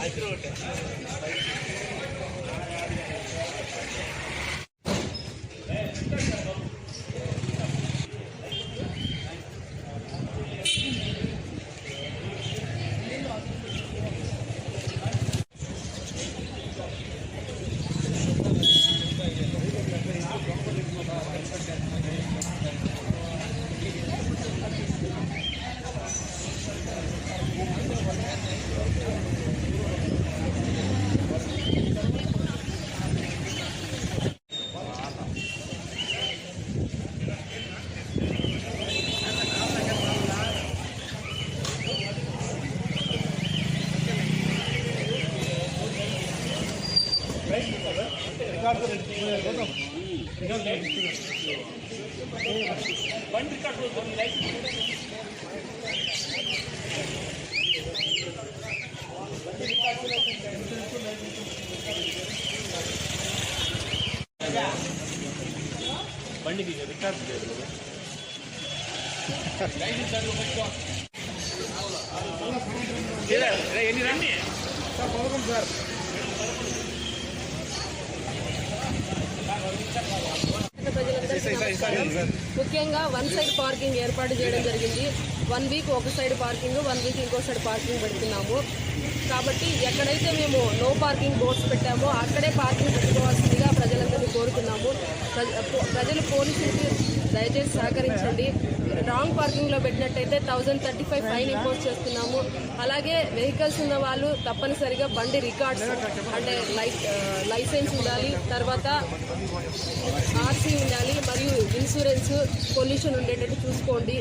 ஆயிரம் బండికి రికార్డు లేదు ఎన్ని రండి సార్ పదకొండు సార్ ముఖ్యంగా వన్ సైడ్ పార్కింగ్ ఏర్పాటు చేయడం జరిగింది. వన్ వీక్ ఒక సైడ్ పార్కింగ్ వన్ వీక్ ఇంకో సైడ్ పార్కింగ్ పెడుతున్నాము. కాబట్టి ఎక్కడైతే మేము నో పార్కింగ్ బోర్డ్స్ పెట్టామో అక్కడే పార్కింగ్ పెట్టుకోవాల్సిందిగా ప్రజలందరినీ కోరుతున్నాము. ప్రజలు పోలీసులకి దయచేసి సహకరించండి. రాంగ్ పార్కింగ్లో పెట్టినట్టయితే thousand thirty five fine impose చేస్తున్నాము. అలాగే వెహికల్స్ ఉన్న వాళ్ళు తప్పనిసరిగా బండి రికార్డ్స్ అంటే లైసెన్స్ ఉండాలి తర్వాత ఆర్సీ ఉండాలి మరియు ఇన్సూరెన్స్ పొల్యూషన్ ఉండేటట్టు చూసుకోండి.